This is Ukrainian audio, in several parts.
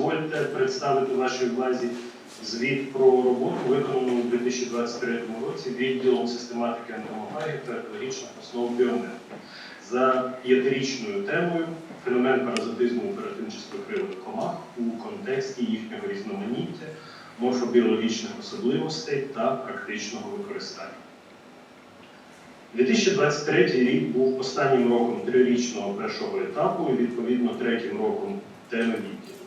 дозвольте представити вашій увазі звіт про роботу, виконану у 2023 році відділом систематики ентомології та екологічних основ біомедики за п'ятирічною темою феномен паразитизму оперативно-частокрилих комах у контексті їхнього різноманіття, морфобіологічних особливостей та практичного використання. 2023 рік був останнім роком трирічного першого етапу і відповідно третім роком теми відділу.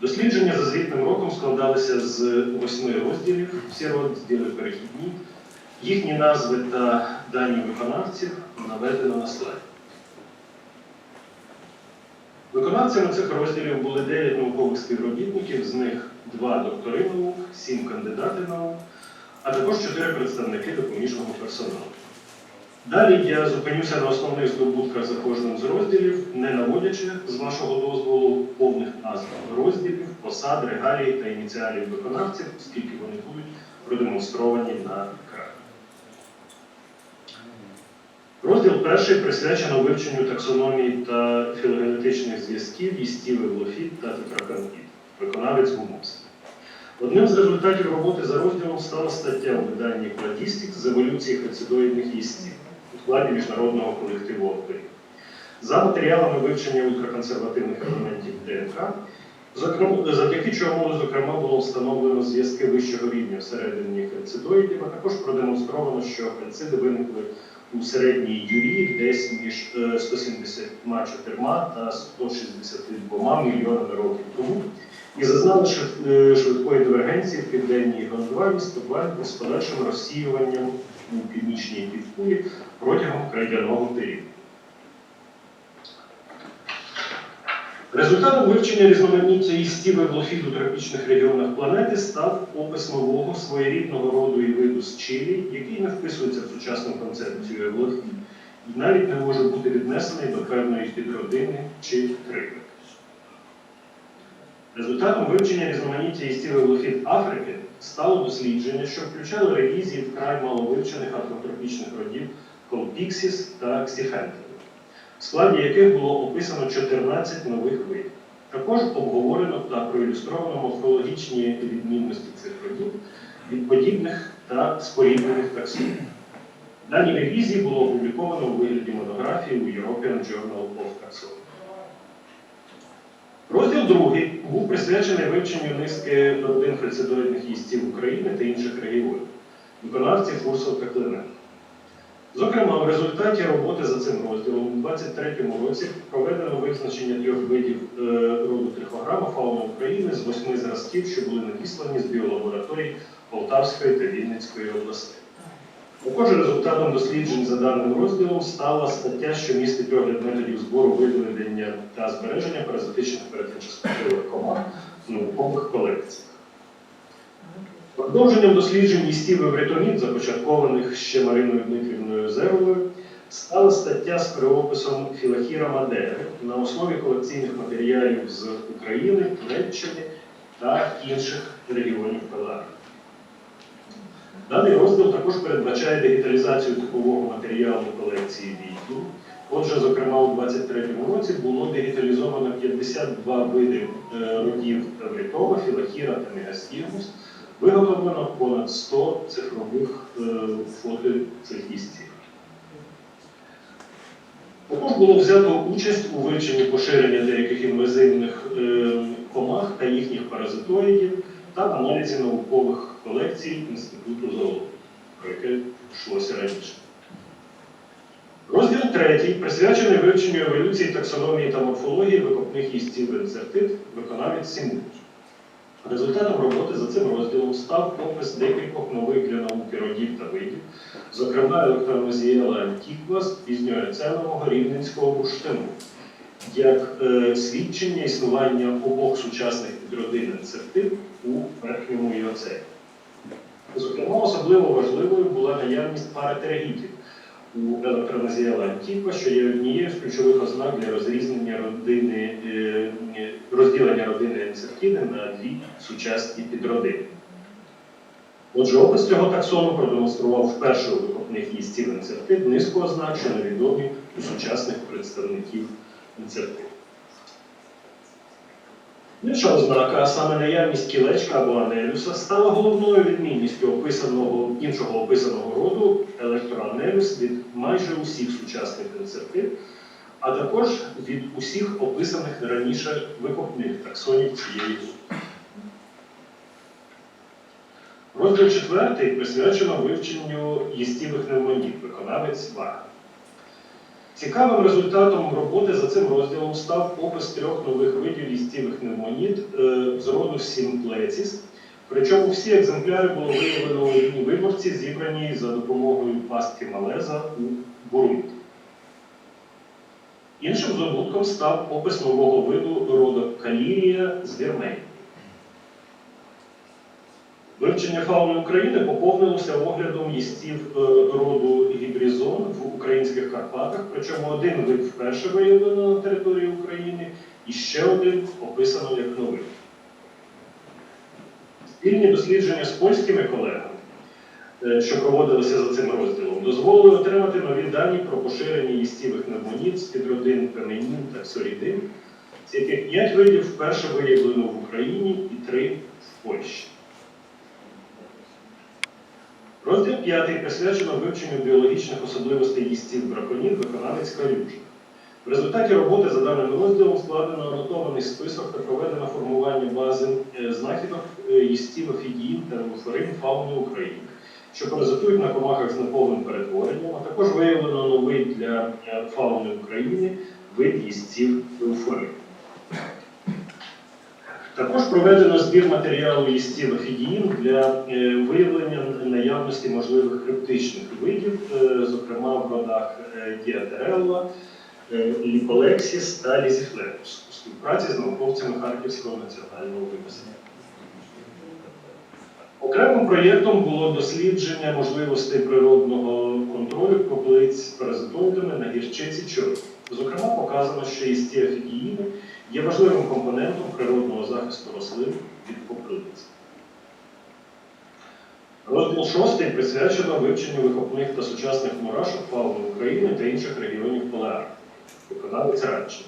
Дослідження за звітним роком складалися з восьми розділів. Всі розділи перехідні. Їхні назви та дані виконавців наведено на слайді. Виконавцями цих розділів були 9 наукових співробітників, з них 2 доктори наук, 7 кандидати наук, а також 4 представники допоміжного персоналу. Далі я зупинюся на основних здобутках за кожним з розділів, не наводячи з вашого дозволу повних назв розділів, посад, регалій та ініціалів виконавців, оскільки вони будуть продемонстровані на екрані. Розділ перший присвячено вивченню таксономії та філогенетичних зв'язків їстів евлофіт та тетраканкіт. Виконавець гумовський. Одним з результатів роботи за розділом стала стаття у виданні Кладістик з еволюції хацидоїдних їстів складі міжнародного колективу авторів. За матеріалами вивчення ультраконсервативних елементів ДНК, зокрема, завдяки чому, зокрема, було встановлено зв'язки вищого рівня всередині хельцидоїдів, а також продемонстровано, що хельциди виникли у середній юрі десь між е, 174 та 162 мільйонами років тому і зазнали е, швидкої дивергенції в південній Гондвані з подальшим розсіюванням у північній півкулі протягом крайдяного періоду. Результатом вивчення різноманіття їстів евлофіт у тропічних регіонах планети став опис нового своєрідного роду і виду з Чилі, який не вписується в сучасну концепцію евлофіт і навіть не може бути віднесений до певної підродини чи криви. Результатом вивчення різноманіття їстів евлофіт Африки стало дослідження, що включало ревізії вкрай маловивчених автотропічних родів колпіксіс та ксіфентів в складі яких було описано 14 нових видів. Також обговорено та проілюстровано морфологічні відмінності цих родів від подібних та споріднених таксонів. Дані ревізії було опубліковано у вигляді монографії у European Journal of Taxonomy. Другий був присвячений вивченню низки родин фальцидоїдних їстів України та інших регіонів, виконавці Фурсов та Зокрема, в результаті роботи за цим розділом у 2023 році проведено визначення трьох видів е, роду трихограма фауни України з восьми зразків, що були надіслані з біолабораторій Полтавської та Вінницької областей. Також результатом досліджень за даним розділом стала стаття, що містить огляд методів збору виведення та збереження паразитичних передчасткових комах в наукових колекціях. Продовженням досліджень їстів евритоміт, започаткованих ще Мариною Дмитрівною Зеровою, стала стаття з переописом Філахіра Мадери на основі колекційних матеріалів з України, Туреччини та інших регіонів Пеларії. Даний розділ також передбачає дигіталізацію типового матеріалу колекції відділу. Отже, зокрема, у 2023 році було дигіталізовано 52 види е, родів Евритова, Філахіра та Мегастігмус, Виготовлено понад 100 цифрових е, фото цих їстів. Також було взято участь у вивченні поширення деяких інвазивних е, комах та їхніх паразитоїдів та аналізі наукових колекцій Інституту зоології, про яке йшлося раніше. Розділ третій присвячений вивченню еволюції таксономії та морфології викопних їстів енцертит, виконавець Сімуч. Результатом роботи за цим розділом став опис декількох нових для науки родів та видів, зокрема електронозіела антіква з пізньоеценового рівненського бурштину, як е, свідчення існування обох сучасних підродин енцертит у верхньому іоцеї. Особливо важливою була наявність паратерегітів у електронозіела антіква, що є однією з ключових ознак для розрізнення родини, е, е, розділення родини енцертіни на дві сучасні підродини. Отже, опис цього таксону продемонстрував вперше у викопних їстів енцертит низку ознак, що невідомі у сучасних представників енцертит. Інша ознака, а саме наявність кілечка або анелюса, стала головною відмінністю описаного, іншого описаного роду електроанелюс від майже усіх сучасних інсектив, а також від усіх описаних раніше викопних таксонів цієї групи. Розділ четвертий присвячено вивченню їстівих пневмонід, виконавець Вага. Цікавим результатом роботи за цим розділом став опис трьох нових видів їстівих пневмонід е, з роду Сімплеціс. Причому всі екземпляри було виявлено у одній виборці, зібрані за допомогою пастки Малеза у Бурунді. Іншим здобутком став опис нового виду роду Калірія з Вірменії. Вивчення фауни України поповнилося оглядом їстів е, роду гібрізон в українських Карпатах, причому один вид вперше виявлено на території України і ще один описано як новий. Спільні дослідження з польськими колегами, е, що проводилися за цим розділом, дозволили отримати нові дані про поширення їстівих пневмонід з підродин пеменін та ксорідин, з яких 5 видів вперше виявлено в Україні і 3 в Польщі. Розділ 5 присвячено вивченню біологічних особливостей їстів браконів виконавець Калюжа. В результаті роботи за даним розділом складено анотований список та проведено формування бази е, знахідок е, їстів офігіїн та луферин фауни України, що паразитують на комахах з неповним перетворенням, а також виявлено новий для е, фауни України вид їстів еуфорин. Також проведено збір матеріалу їстів офігіїн для е, виявлення наявності можливих криптичних видів, е, зокрема в родах е, діатерелла, ліполексіс та лізіфлерус у співпраці з науковцями Харківського національного університету. Окремим проєктом було дослідження можливостей природного контролю з паразитоїдами на гірчиці чорні. Зокрема, показано, що їсті офігіїни є важливим компонентом природного захисту рослин від попелиць. Розділ 6 присвячено вивченню викопних та сучасних мурашок фауни України та інших регіонів Полеарктики. Виконавець Радчин.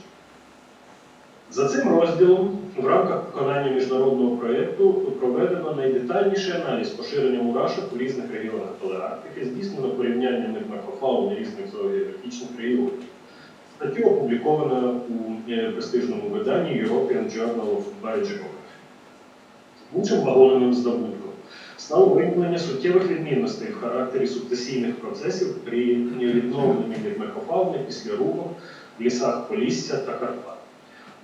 За цим розділом в рамках виконання міжнародного проєкту проведено найдетальніший аналіз поширення мурашок у різних регіонах Полеарктики, здійснено порівняння морфофауни різних зоогеографічних регіонів. Статтю опубліковано у е, престижному виданні European Journal of Biogeography. Іншим вагомим здобутком стало виявлення суттєвих відмінностей в характері сукцесійних процесів при відновленні мірмехофауни після руху в лісах Полісся та Карпат.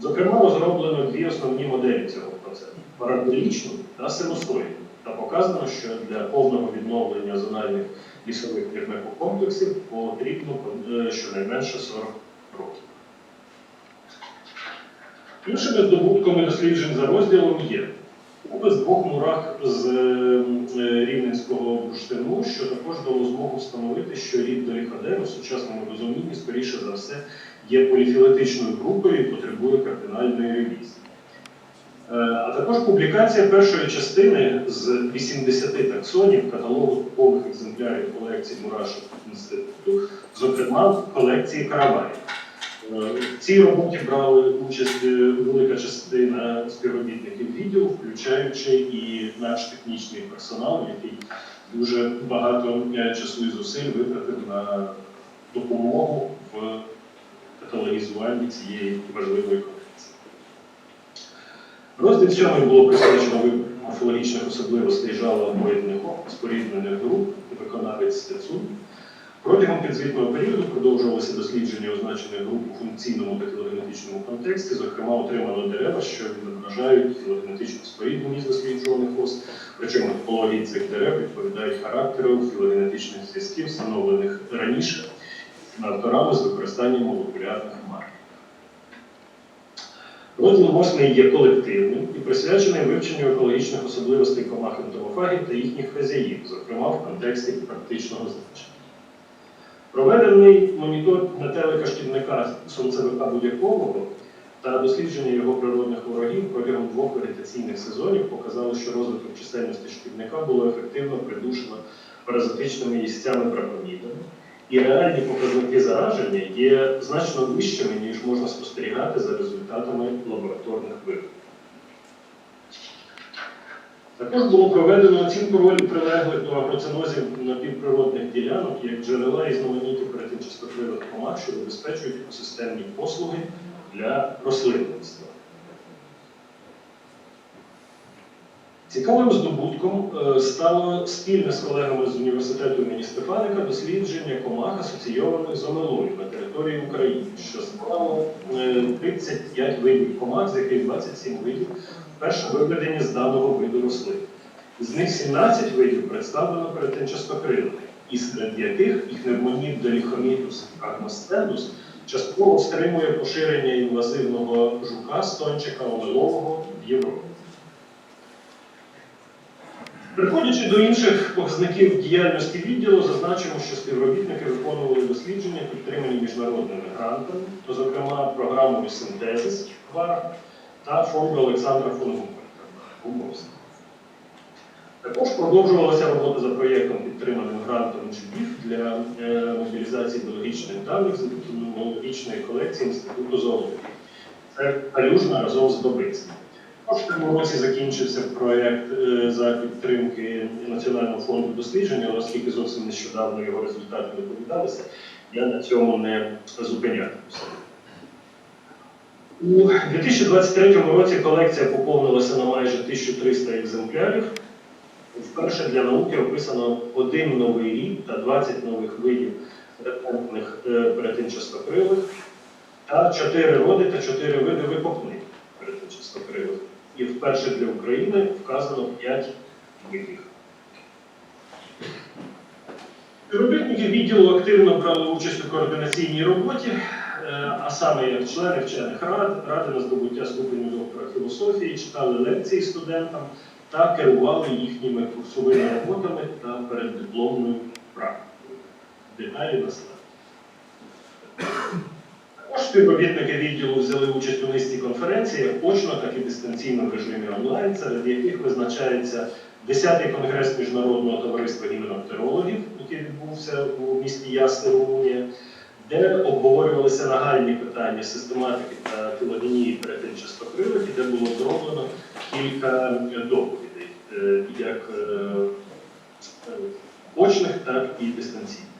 Зокрема, розроблено дві основні моделі цього процесу параболічну та синусоїдну, та показано, що для повного відновлення зональних лісових мірмехокомплексів потрібно е, щонайменше 40 років. Іншими здобутками досліджень за розділом є опис двох мурах з е, рівненського бурштину, що також дало змогу встановити, що рід Доліходен у сучасному розумінні, скоріше за все, є поліфілетичною групою і потребує кардинальної ревізії. Е, А також публікація першої частини з 80 таксонів каталогу типових екземплярів колекції мурашок інституту, зокрема в колекції Караваєв. В цій роботі брали участь е, велика частина співробітників відділу, включаючи і наш технічний персонал, який дуже багато е, часу і зусиль витратив на допомогу в каталогізуванні цієї важливої колекції. Розділ 7 було присвячено морфологічних особливостей жалообоєдних споріднених груп, виконавець Стецун. Протягом підзвітного періоду продовжувалося дослідження означених груп у функційному та філогенетичному контексті. Зокрема, отримано дерева, що відображають філогенетичну спорідненість досліджуваних ос, причому топології цих дерев відповідають характеру філогенетичних зв'язків, встановлених раніше авторами з використанням молекулярних маркерів. Розділ 8 є колективним і присвячений вивченню екологічних особливостей комах ентомофагів та їхніх хазяїв, зокрема в контексті практичного значення. Проведений монітор метелика шкідника сонцевика будь-якого та дослідження його природних ворогів протягом двох вегетаційних сезонів показали, що розвиток чисельності шкідника було ефективно придушено паразитичними їстями браконідами, і реальні показники зараження є значно вищими, ніж можна спостерігати за результатами лабораторних виробів. Також було проведено оцінку ролі прилеглих до агроцинозів напівприродних ділянок як джерела різноманітних перетимчастокрилих комах, що забезпечують екосистемні послуги для рослинництва. Цікавим здобутком е, стало спільне з колегами з університету імені Стефаника дослідження комах, асоційованих з омелою на території України, що склало е, 35 видів комах, з яких 27 видів вперше виведені з даного виду рослин. З них 17 видів представлено перетинчастокрилими, і серед яких іхневмонід деліхомітус агностендус частково стримує поширення інвазивного жука стончика омелового в Європі. Приходячи до інших показників діяльності відділу, зазначимо, що співробітники виконували дослідження, підтримані міжнародними грантами, зокрема, програмою Синтезис ВАР та фонду Олександра фон. Також продовжувалася робота за проєктом, підтриманим грантом ЧБІФ для е, мобілізації біологічних даних з епідеміологічної колекції Інституту зоології. Це Калюжна разом з Добицьким. В році закінчився проєкт е, за підтримки Національного фонду дослідження, оскільки зовсім нещодавно його результати не доповідалися, я на цьому не зупинятимуся. У 2023 році колекція поповнилася на майже 1300 екземплярів. Вперше для науки описано один новий рік та 20 нових видів репентних е, перетинчастокрилих та 4 роди та 4 види викопних перетинчастокрилих. І вперше для України вказано 5 видів. Співробітники відділу активно брали участь у координаційній роботі, е, а саме як члени вчених рад, ради на здобуття ступеню доктора філософії, читали лекції студентам та керували їхніми курсовими роботами та переддипломною практикою. Деталі на слайді. Також співробітники відділу взяли участь у низці конференцій, як очно, так і дистанційно в режимі онлайн, серед яких визначається 10-й конгрес Міжнародного товариства гіменоптерологів, який відбувся у місті Ясне, Румунія, де обговорювалися нагальні питання систематики та філогенії перетинчастокрилих, і де було зроблено кілька е, доповідей, е, як е, очних, так і дистанційних.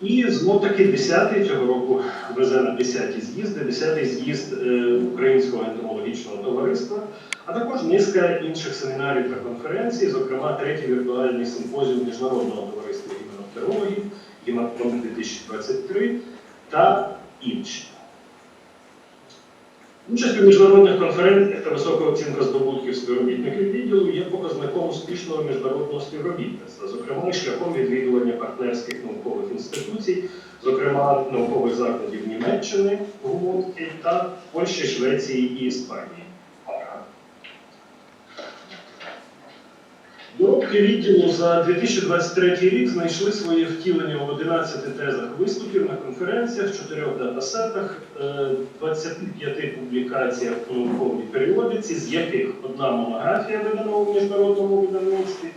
І знов таки 10-й цього року везе на 10-ті з'їзди, 10-й з'їзд е, Українського ентомологічного товариства, а також низка інших семінарів та конференцій, зокрема третій віртуальний симпозіум Міжнародного товариства гіменоптерологів, Гіматрон 2023 та інші. Участь у міжнародних конференціях та висока оцінка здобутків співробітників відділу є показником успішного міжнародного співробітництва, зокрема шляхом відвідування партнерських наукових інституцій, зокрема наукових закладів Німеччини, Гумонки та Польщі, Швеції і Іспанії. Відділу за 2023 рік знайшли своє втілення у 11 тезах виступів на конференціях, 4 датасетах, е, 25 публікаціях у науковій періодиці, з яких одна монографія видана у міжнародному видавництві,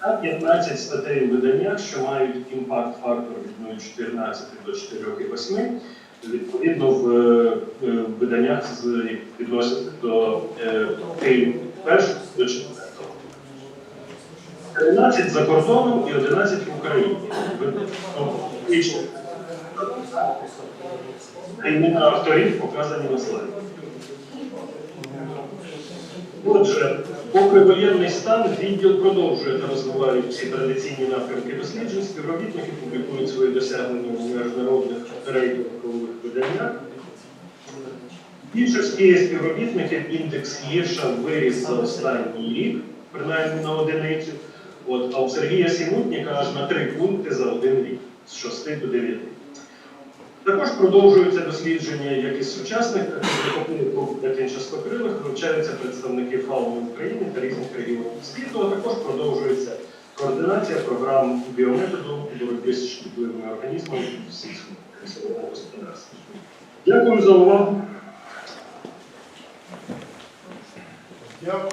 та 15 статей у виданнях, що мають імпакт-фактор від 0,14 до 4,8, відповідно в е, е, виданнях з відносяться до е, першого до четвертого. 13 за кордоном і 11 в Україні. Імена авторів показані на слайді. Отже, попри воєнний стан, відділ продовжує та розвиває всі традиційні напрямки досліджень, співробітники публікують свої досягнення у міжнародних рейтингових виданнях. Більшості співробітників індекс гірша виріс за останній рік, принаймні на одиницю. От, а у Сергія Сімутніка аж на три пункти за один рік, з 6 до 9. Також продовжуються дослідження як із сучасних, так і тимчастокрилих, вивчаються представники фауни України та різних регіонів світу, а також продовжується координація програм біометоду боротьби з шкідливими організмами в сільському лісовому господарстві. Дякую за увагу. Дякую.